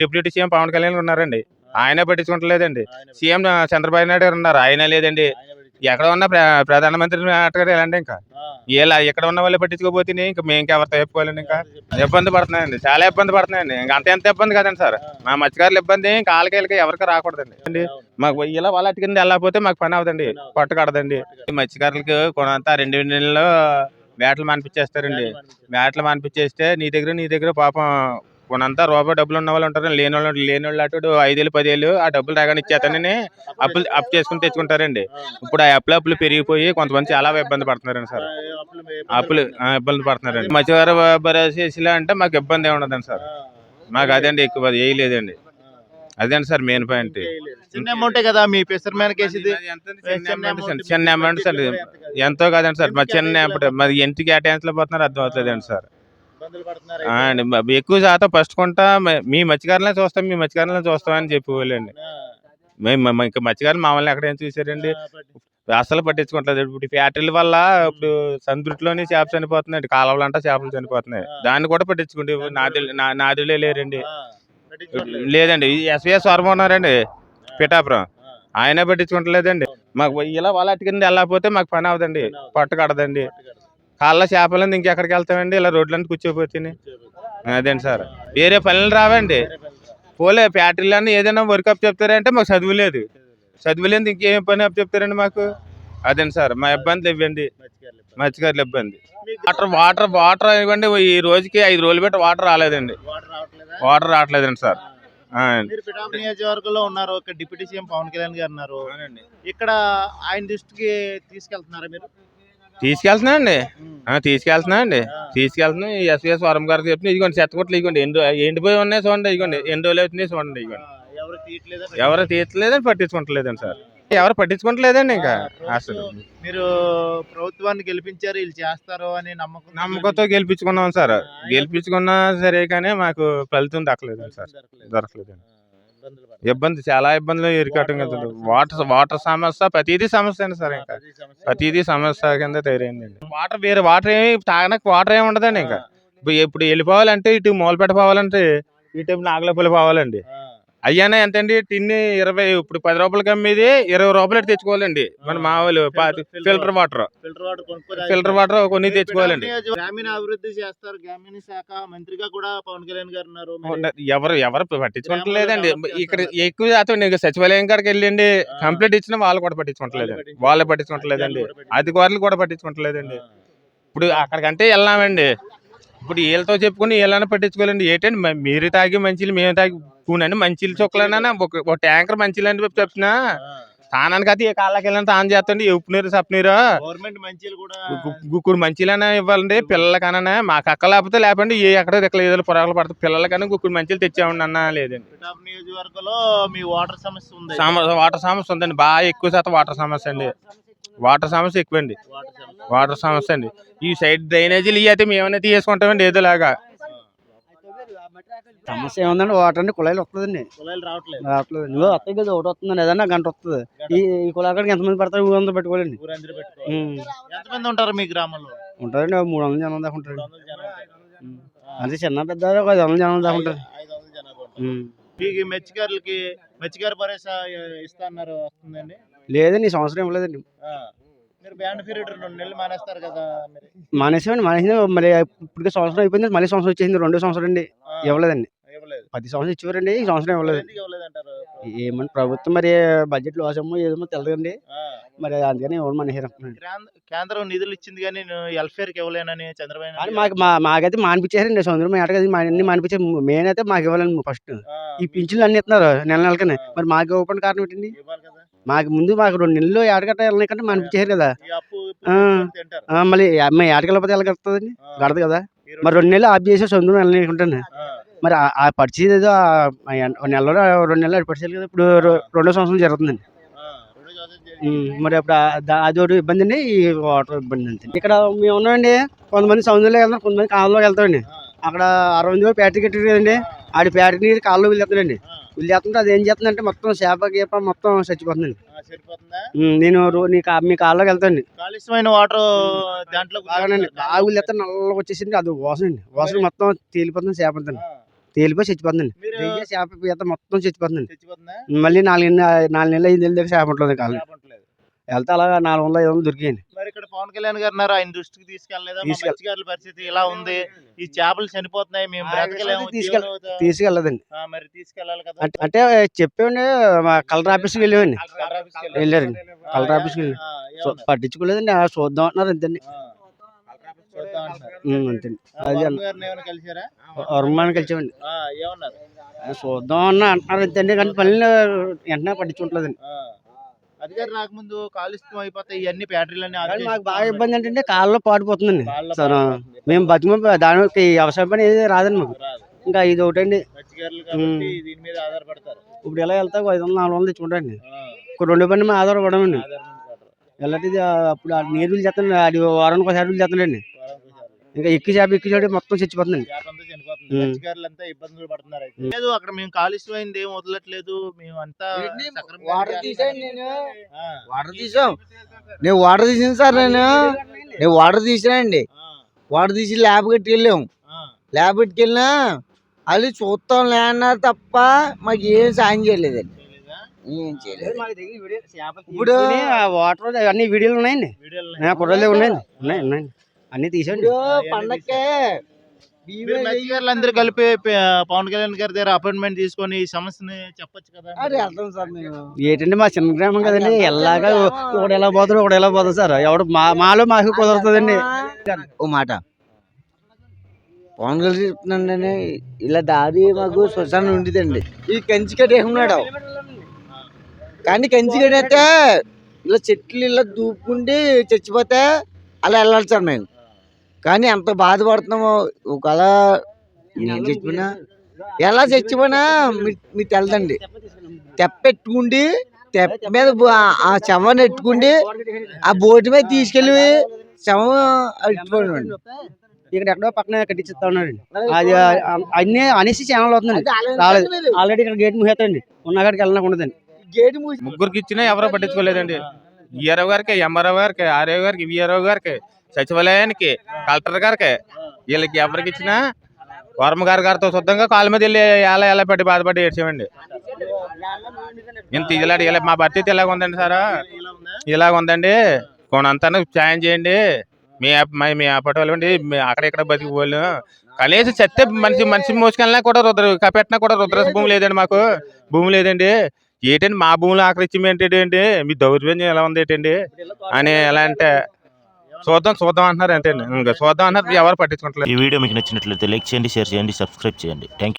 Deputy CM Pawan Kalyan ఉన్నారండి. ఆయనే పట్టించుకుంటలేదండి. CM Chandrababu Naidu గారు ఉన్నారు. ఆయన లేదండి. ఎక్కడ ఉన్న ప్ర- ప్రధానమంత్రి మాట్లాడారు ఎలాంటి ఇంకా? ఇలా ఎక్కడ ఉన్న వాళ్ళే పట్టించుకోపోతే ఇంకా మేము ఇంకెవరితో చెప్పుకోవాలండి ఇంకా? ఇబ్బంది పడుతున్నాయండి. చాలా ఇబ్బంది పడుతున్నాయండి. ఇంకా అంత ఎంత ఇబ్బంది కదండి సార్. మా మత్స్యకారులు ఇబ్బంది ఇంకా వాళ్ళకి ఎవరికి రాకూడదండి. అండి మాకు ఇలా వాళ్ళ కింద వెళ్ళకపోతే మాకు పని అవుతుంది పట్టు కడదండి. ఈ మత్స్యకారులకి కొనంతా రెండు నెలల్లో వేటలు మానిపించేస్తారండి. వేటలు మానిపించేస్తే నీ దగ్గర నీ దగ్గర పాపం కొనంతా రూపాయి డబ్బులు ఉన్న వాళ్ళు ఉంటారు. లేని వాళ్ళు లేని వాళ్ళు అటు ఐదేళ్ళు పదేళ్ళు ఆ డబ్బులు రాగానే ఇచ్చేస్తానని అప్పులు అప్పు చేసుకుని తెచ్చుకుంటారండి. ఇప్పుడు ఆ అప్పులు అప్పులు పెరిగిపోయి కొంతమంది చాలా ఇబ్బంది పడుతున్నారండి సార్. అప్పులు ఇబ్బంది పడుతున్నారండి. మత్స్యకార భరోసేసిలా అంటే మాకు ఇబ్బంది ఏమి ఉండదండి సార్. మాకు అదండి ఎక్కువ అది వేయలేదండి. అదండి సార్ మెయిన్ పాయింట్? చిన్న అమౌంటే కదా మీ పెసర్ మ్యాన్ కేసుది చిన్న అమౌంట్ సార్. ఎంతో కాదండి సార్. మా చిన్న మరి ఇంటికి కేటాయించలో పోతున్నారు అర్థం అవుతుందండి సార్. అండి. ఎక్కువ శాతం ఫస్ట్ కొంటా మ- మత్స్యకారులనే చూస్తాం మీ మత్స్యకారులనే చూస్తామని చెప్పేవాళ్ళండి. మేము ఇంకా మత్స్యకారులు మామూలు ఎక్కడ ఏం చూసారండి? అసలు పట్టించుకుంటలేదు ఇప్పుడు ఫ్యాక్టరీల వల్ల ఇప్పుడు సందుట్లోని చేప చనిపోతున్నాయండి. కాలువలు అంటా చేపలు చనిపోతున్నాయి. దాన్ని కూడా పట్టించుకుంటే నాది నా- నాదిలే లేరండి. లేదండి. ఎస్విఎస్ వర్మ ఉన్నారండి పిఠాపురం. ఆయనే పట్టించుకుంటలేదండి. మాకు ఇలా వాళ్ళ కింద వెళ్ళకపోతే మాకు పని అవదండి పట్టు కడదండి కాళ్ళ చేపలు ఇంకెక్కడికి వెళ్తామండి? ఇలా రోడ్లంతా కూర్చోపోతే అదేండి సార్? వేరే పనులు రావండి. పోలే ఫ్యాక్టరీలన్నీ ఏదైనా వర్క్ అప్ చెప్తారంటే మాకు చదువు లేదు. చదువు లేదు ఇంకేం పని అప్ చెప్తారండి మాకు? అదేండి సార్? మా ఇబ్బందులు ఇవ్వండి. మత్స్యకారులు ఇబ్బంది. వాటర్ వాటర్ వాటర్ ఇవ్వండి. ఈ రోజుకి ఐదు రోజులు పెట్టి వాటర్ రాలేదండి. వాటర్ రావట్లేదా వాటర్ రావట్లేదండి సార్. ఆ, మీరు పిఠాపు నియోజకవర్గంలో ఉన్నారు. ఒక డిప్యూటీ సీఎం పవన్ కళ్యాణ్ గారు ఉన్నారు. ఇక్కడ ఆయన దృష్టికి తీసుకెళ్తున్నారా మీరు? తీసుకెళ్తున్నానండి. ఆ, తీసుకెళ్తున్నానండి. తీసుకెళ్తున్నా ఎస్విఎస్ వరం గారికి చెప్తున్నా ఇదిగోండి చెత్తకొట్లు ఇదిగోండి ఎండు ఎండిపోయి ఉన్నాయి చూడండి ఇదిగోండి ఎండు రోజులు అవుతున్నాయి చూడండి ఇదిగోండి. ఎవరు తీయట్లేదని పట్టించుకుంటలేదండి సార్. ఎవరు పట్టించుకుంటలేదండి ఇంకా. అసలు. మీరు ప్రభుత్వాన్ని గెలిపించారు వీళ్ళు చేస్తారు అని నమ్మకం నమ్మకంతో గెలిపించుకున్నాం సార్. గెలిపించుకున్నా సరే కానీ మాకు ఫలితం దక్కలేదండి సార్. దొరకలేదండి. ఇబ్బంది చాలా ఇబ్బందులు ఎరికట్టం కదా వాటర్ వాటర్ సమస్య ప్రతిదీ సమస్య అండి సార్ ఇంకా. ప్రతిదీ సమస్య. కింద తయారైందండి. వాటర్ వేరే వాటర్ ఏమి తాగడానికి వాటర్ ఏమి ఉండదండి ఇంకా. ఇప్పుడు వెళ్ళిపోవాలంటే ఇటు మూలపేట పోవాలంటే ఇటు నాగలపల్లి పోవాలండి. అయ్యానే ఎంతండి టిన్ని ఇరవై ఇప్పుడు పది రూపాయలకి అమ్మేది ఇరవై రూపాయలు తెచ్చుకోవాలండి. మన మామూలు ఫిల్టర్ వాటర్. ఫిల్టర్ వాటర్ కొనుక్కొని ఫిల్టర్ వాటర్ కొన్ని తెచ్చుకోవాలండి. గ్రామీణ అభివృద్ధి చేస్తారు. గ్రామీణ శాఖ మంత్రిగా కూడా పవన్ కళ్యాణ్ గారు ఉన్నారు. ఎవరు ఎవరు పట్టించుకుంటలేదండి. ఇక్కడ ఎక్కువ శాతం సచివాలయం కాడికి వెళ్ళండి కంప్లీట్ ఇచ్చిన వాళ్ళు కూడా పట్టించుకుంటలేదండి. వాళ్ళే పట్టించుకుంటలేదండి. అధికారులు కూడా పట్టించుకుంటలేదండి. ఇప్పుడు అక్కడికంటే వెళ్ళామండి. ఇప్పుడు వీళ్ళతో చెప్పుకుని వీళ్ళని పట్టించుకోవాలండి. ఏంటండి? మీరు తాగి మంచిలు మేము తాగి కూనండి. మంచిలు చుక్కలన్నా ఒక ట్యాంకర్ మంచిలు అని చెప్తున్నా స్నానానికి అయితే ఏ కాళ్ళకి వెళ్ళని తాను చేస్తండి. ఉప్పు నీరు సప్పు నీరు. గవర్నమెంట్ మంచిలు కూడా గుక్కుడు మంచిలైనా ఇవ్వాలండి. పిల్లలకన్నా. మాకు అక్క లేకపోతే లేకపోతే ఏ ఎక్కడ ఎక్కడ ఏదో పొరగలు పడతాయి పిల్లలకన్నా గుక్కుడు మంచిలు తెచ్చామండి అన్న లేదండి. నియోజకవర్గంలో మీ వాటర్ సమస్య ఉంది సమస్య వాటర్ సమస్య ఉందండి. బాగా ఎక్కువ శాతం వాటర్ సమస్య అండి. వాటర్ సమస్య ఎక్కువ అండి వాటర్ సమస్య అండి. ఈ సైడ్ డ్రైనేజీలు ఇవి అయితే మేమైనా తీసుకుంటామండి ఏదోలాగా. సమస్య ఏముందండి? వాటర్ అండి కుళాయిలు వస్తుందండి. కుళాయిలు రావట్లేదు. రావట్లేదు. నువ్వు వస్తాయి కదా ఒకటి వస్తుందండి ఏదన్నా గంట వస్తుంది. ఈ ఈ కుళాయికి ఎంతమంది పడతారు? ఊరు వందలు పెట్టుకోవాలండి. ఎంతమంది ఉంటారు మీ గ్రామంలో? ఉంటారండి మూడు వందల జనం దాకా ఉంటారు. అంటే చిన్న పెద్ద ఒక ఐదు వందల జనం దాకా ఉంటారు. మీకు మత్స్యకారులకి మత్స్యకార భరోసా ఇస్తా అన్నారు వస్తుందండి? లేదండి ఈ సంవత్సరం ఇవ్వలేదండి. మీరు బ్యాండ్ పీరియడ్ రెండు నెలలు మానేస్తారు కదా మరి. మానేసామండి మానేసింది మరి ఇప్పుడు సంవత్సరం అయిపోయింది మళ్ళీ సంవత్సరం వచ్చేసింది రెండో సంవత్సరం అండి. ఇవ్వలేదండి. ఇవ్వలేదు. పది సంవత్సరం ఇచ్చేవారండి ఈ సంవత్సరం ఇవ్వలేదు. ఎందుకు ఏమని ప్రభుత్వం మరి బడ్జెట్ లాస్ అమ్మో ఏమో తెలదండి ఆ. మరి అందుకని ఎవరు మానేసారు కేంద్ర- కేంద్రం నిధులు ఇచ్చింది కానీ నేను వెల్ఫేర్కి ఇవ్వలేనని చంద్రబాబు కానీ నాయుడు మాకు మా మాకైతే మానిపించారండి సముద్రం ఏటకది మా అన్ని మానిపించారు. మెయిన్ అయితే మాకు ఇవ్వాలండి ఫస్ట్. ఆ, ఈ పింఛన్లు అన్ని ఇస్తున్నారు నెల నెలకనే. మరి మాకు ఇవ్వకుండా కారణం ఏంటండి? ఇవ్వాలి కదా. మాకు ముందు మాకు రెండు నెలలు ఏడగట్ట వెళ్ళినాయి కంటే మానిపించారు కదా. మళ్ళీ మా ఏటకెళ్ళకపోతే ఎలాగడుతుందండి ఆ, గడదు కదా. మరి రెండు నెలలు ఆఫ్ చేసే సముద్రం వెళ్ళకుంటాను ఆ, మరి ఆ- పరిస్థితి ఏదో నెలలో రెండు నెలలు పరిస్థితి కదా. ఇప్పుడు రెండో సంవత్సరం జరుగుతుందండి. మరి అప్పుడు అది ఒకటి ఇబ్బంది అండి ఈ వాటర్ ఇబ్బంది అంతే. ఇక్కడ మేము ఉన్నామండి కొంతమంది సముద్రంలో వెళ్తాం కొంతమంది కాలంలోకి వెళ్తామండి. అక్కడ అరవై మంది ప్యాటరీ కట్టారు కదండి. ఆడి ప్యాటరీ నీరు వెళ్ళేస్తాడండి. ఆ, వెళ్ళేస్తుంటే అది ఏం చేస్తుందంటే మొత్తం చేప గీప మొత్తం చచ్చిపోతుందండి. నేను నీ మీ కాల్లోకి వెళ్తానండి. కాలుష్యమైన వాటర్ దాంట్లో బాగానండి బాగా వెళ్ళేస్తే నల్లగా వచ్చేసింది అది అండి వాసన మొత్తం తేలిపోతుంది చేప తేలిపోయి చచ్చిపోతుందండి. చేప మొత్తం చచ్చిపోతుందండి. మళ్ళీ నాలుగు నాలుగు నెలలు ఐదు నెలల దగ్గర చేప ఉంటుంది లేపట్లేదు. వెళ్తే అలాగా నాలుగు వందల ఐదు వందలు దొరికాయండి. మరి ఇక్కడ పవన్ కళ్యాణ్ గారు ఉన్నారు ఆయన దృష్టికి తీసుకెళ్ళలేదా? మా తీసుకెళ్- మత్స్యకారుల పరిస్థితి ఇలా ఉంది. ఈ చేపలు చనిపోతున్నాయి మేము బ్రతకలేము తీసుకెళ్- జీవనం అవుతా- తీసుకెళ్ళదండి. ఆ, మరి తీసుకెళ్ళాలి కదా. అంటే అంటే చెప్పేవండి మా కలెక్టర్ ఆఫీస్కి వెళ్ళామండి కలెక్టర్ ఆఫీస్కి వెళ్ళారు. వెళ్ళారండి. ఆ, కలెక్టర్ ఆఫీస్కి వెళ్ళి ఆ, సో ఏమన్నారు? పట్టించుకోలేదండి ఆ చూద్దాం అంటున్నారు అంతేండి. ఆ, చూద్దాం అంటున్నారు. అంతేండి. అది వర్మ గారిని ఏమైనా కలిసారా వర్మానికి కలిసామండి ఆ, ఏమన్నారు? ఆ, చూద్దాం అన్న అంటున్నారు అంతేండి కానీ వెంటనే పట్టించుకుంటలేదండి. ఆ, అధికారి రాకముందు కాలుష్యం అయిపోతాయి ఇవన్నీ చేసి మాకు బాగా ఇబ్బంది ఏంటంటే కాళ్ళలో పాడిపోతుందండి. సరే. మేము బతిమ దానికి వ్యవసాయం పని ఏది రాదండి మాకు. ఇంకా ఇది ఒకటండి. దీని మీద ఆధారపడతారు. ఇప్పుడు ఎలా వెళ్తా ఐదు వందలు నాలుగు వందలు తెచ్చుకుంటాండి రెండు పని మేము ఆధారపడమండి. ఎలాంటిది అప్పుడు ఆ నీరులు చేస్తాను అది వారానికి ఒకసారి చేస్తాడండి. ఇంకా ఎక్కి చేప ఎక్కి చేప మొత్తం చచ్చిపోతుందండి. అంతా ఇబ్బందులు పడుతున్నారు అయితే. లేదు అక్కడ మేము కాలుష్యం అయింది ఏం వదలట్లేదు మేము అంతా సక్రమంగా వాటర్. తీసాను నేను. ఆ, వాటర్ తీసాం. నేను వాటర్ తీసాను సార్ నేను. నేను వాటర్ తీసానండి ఆ, వాటర్ తీసి ల్యాబ్ కట్టి వెళ్ళాం. ఆ. ల్యాబ్ కట్టుకెళ్ళినా వాళ్ళు చూస్తాం లే అన్నారు తప్ప మాకు ఏం సాయం చేయలేదండి. తెలీదా? ఏం చేయలేదు. ఇప్పుడు వాటర్ అన్ని వీడియోలు ఉన్నాయండి. వీడియోలు నా కుర్రలే ఉన్నాయండి. ఉన్నాయి ఉన్నాయండి అన్ని తీసండి పండక్కే అందరూ కలిపి పవన్ కళ్యాణ్ గారి దగ్గర అపాయింట్మెంట్ తీసుకొని ఈ సమస్యని చెప్పొచ్చు కదా? ఏంటంటే మా చిన్న గ్రామం కదండి. ఎలాగా ఒకడు ఎలా పోతాడు ఒకడు ఎలా పోతాడు సార్? ఎవడు మా మాలో మాకు కుదరుతుందండి. ఓ మాట. పవన్ కళ్యాణ్ చెప్తున్నాను ఇలా దారి మాకు శ్మశానం ఉండేదండి. ఈ కంచి కట్టేసుకున్నాడు కానీ కంచి కట్టేస్తే ఇలా చెట్లు ఇలా దూపుకుంటే చచ్చిపోతే అలా వెళ్ళాలి సార్ మేము. కానీ ఎంత బాధపడుతున్నామో ఒకవేళ చచ్చిపోయినా ఎలా చచ్చిపోయినా మీ- తెలదండి తెప్పెట్టుకుండి తెప్ప మీద ఆ శవాన్ని ఎట్టుకుండి ఆ బోటు మీద తీసుకెళ్ళి శవం ఎట్టుకోండి. ఇక్కడ ఎక్కడో పక్కన కట్టించుతా ఉన్నాడండి. అది ఆ, అన్ని అనేసి ఛానల్ అవుతుందండి. రాలేదు. ఆల్రెడీ ఇక్కడ గేట్ ముహేతండి ఉన్న కాడికి వెళ్ళడానికి ఉండదండి. గేట్ మూసి ముగ్గురికి ఇచ్చినా ఎవరో పట్టించుకోలేదండి. ఈఆర్ఓ గారికి ఎంఆర్ఓ గారికి ఆర్ఓ గారికి విఆర్ఓ గారికి సచివాలయానికి కలెక్టర్ గారికి వీళ్ళకి ఎవరికి ఇచ్చినా వర్మ గారి గారితో శుద్ధంగా కాళ్ళ మీద వెళ్ళి ఎలా ఎలా పెట్టి బాధపడి ఏడ్చామండి ఇంత ఇలా ఇలా మా పరిస్థితి ఇలాగ ఉందండి సారా? ఇలాగ ఉందండి. కొనంతా సాయం చేయండి. మీ అప్- మీ- మీ అప్పటి వాళ్ళండి అక్కడ ఇక్కడ బతికిపోలేం కనీసం చెత్తే మనిషి మనిషి మోసుకెళ్ళినా కూడా రుద్ర కపెట్టినా కూడా రుద్రస భూమి లేదండి మాకు. భూమి లేదండి. ఏంటండి మా భూములు ఆక్రమించడం ఏంటండి మీ దౌర్జన్యం ఎలా ఉంది ఏంటండి? అని ఎలా అంటే చూద్దాం చూద్దాం అంటున్నారు అంతే చూద్దాం అన్నారు ఎవరు పట్టించుకుంటారు ఈ వీడియో మీకు నచ్చినట్లయితే లైక్ చేయండి షేర్ చేయండి సబ్స్క్రైబ్ చేయండి. థ్యాంక్